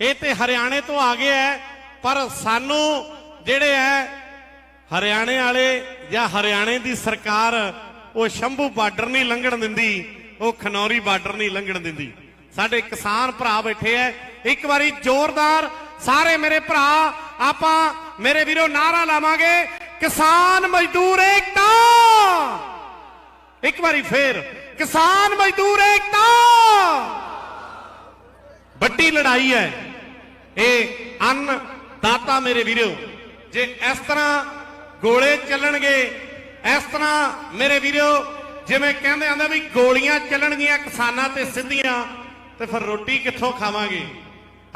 ਇਹ ਤੇ ਹਰਿਆਣੇ ਤੋਂ ਆ ਗਿਆ ਹੈ ਪਰ ਸਾਨੂੰ ਜਿਹੜੇ ਹੈ ਹਰਿਆਣੇ ਵਾਲੇ ਜਾਂ ਹਰਿਆਣੇ ਦੀ ਸਰਕਾਰ, ਉਹ ਸ਼ੰਭੂ ਬਾਰਡਰ ਨਹੀਂ ਲੰਘਣ ਦਿੰਦੀ, ਉਹ ਖਨੌਰੀ ਬਾਰਡਰ ਨਹੀਂ ਲੰਘਣ ਦਿੰਦੀ। ਸਾਡੇ ਕਿਸਾਨ ਭਰਾ ਬੈਠੇ ਐ, ਇੱਕ ਵਾਰੀ ਜ਼ੋਰਦਾਰ, ਸਾਰੇ ਮੇਰੇ ਭਰਾ, ਆਪਾਂ ਮੇਰੇ ਵੀਰੋ ਨਾਰਾ ਲਾਵਾਂਗੇ, ਕਿਸਾਨ ਮਜ਼ਦੂਰ ਏਕਤਾ! ਇੱਕ ਵਾਰੀ ਫੇਰ, ਕਿਸਾਨ ਮਜ਼ਦੂਰ ਏਕਤਾ! ਵੱਡੀ ਲੜਾਈ ਹੈ ਇਹ ਅੰਨ ਦਾਤਾ ਮੇਰੇ ਵੀਰੋ, ਜੇ ਇਸ ਤਰ੍ਹਾਂ ਗੋਲੇ ਚੱਲਣਗੇ, ਇਸ ਤਰ੍ਹਾਂ ਮੇਰੇ ਵੀਰੋ, ਜਿਵੇਂ ਕਹਿੰਦੇ ਆਂਦੇ ਵੀ ਗੋਲੀਆਂ ਚੱਲਣਗੀਆਂ ਕਿਸਾਨਾਂ ਤੇ ਸਿੱਧੀਆਂ, ਤੇ ਫਿਰ ਰੋਟੀ ਕਿੱਥੋਂ ਖਾਵਾਂਗੇ?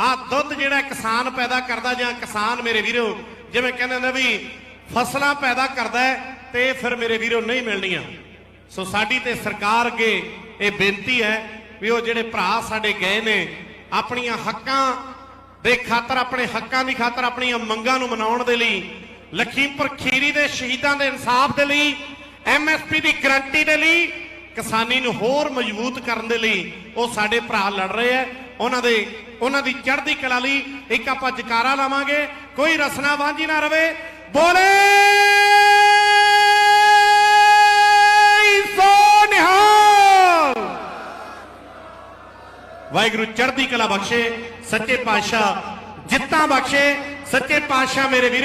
ਆਹ ਦੁੱਧ ਜਿਹੜਾ ਕਿਸਾਨ ਪੈਦਾ ਕਰਦਾ ਜਾਂ ਕਿਸਾਨ ਮੇਰੇ ਵੀਰੋ, ਜਿਵੇਂ ਕਹਿੰਦੇ ਆਂਦੇ ਵੀ ਫਸਲਾਂ ਪੈਦਾ ਕਰਦਾ ਤੇ ਫਿਰ ਮੇਰੇ ਵੀਰੋ ਨਹੀਂ ਮਿਲਣੀਆਂ। ਸੋ ਸਾਡੀ ਤੇ ਸਰਕਾਰ ਅੱਗੇ ਇਹ ਬੇਨਤੀ ਹੈ ਵੀ ਉਹ ਜਿਹੜੇ ਭਰਾ ਸਾਡੇ ਗਏ ਨੇ, ਆਪਣੀਆਂ ਹੱਕਾਂ ਦੇ ਖਾਤਰ ਆਪਣੇ ਹੱਕਾਂ ਦੀ ਖਾਤਰ ਆਪਣੀਆਂ ਮੰਗਾਂ ਨੂੰ ਮਨਾਉਣ ਦੇ ਲਈ, ਲਖੀਮਪੁਰ ਖੀਰੀ ਦੇ ਸ਼ਹੀਦਾਂ ਦੇ ਇਨਸਾਫ ਦੇ ਲਈ ਐਮਐਸਪੀ ਦੀ ਗਰੰਟੀ ਦੇ ਲਈ, ਕਿਸਾਨੀ ਨੂੰ ਹੋਰ ਮਜ਼ਬੂਤ ਕਰਨ ਦੇ ਲਈ ਉਹ ਸਾਡੇ ਭਰਾ ਲੜ ਰਹੇ ਆ ਉਹਨਾਂ ਦੇ, ਉਹਨਾਂ ਦੀ ਚੜ੍ਹਦੀ ਕਲਾ ਲਈ ਇੱਕ ਆਪਾਂ ਜਕਾਰਾ ਲਾਵਾਂਗੇ। ਕੋਈ ਰਸਨਾ ਵਾਂਝੀ ਨਾ ਰਵੇ, ਬੋਲੇ! ਵਾਹਿਗੁਰੂ ਚੜ੍ਹਦੀ ਕਲਾ ਬਖਸ਼ੇ ਸੱਚੇ ਪਾਤਸ਼ਾਹ ਜਿੱਤਾਂ ਬਖਸ਼ੇ ਸੱਚੇ ਪਾਤਸ਼ਾਹ ਮੇਰੇ ਵੀਰ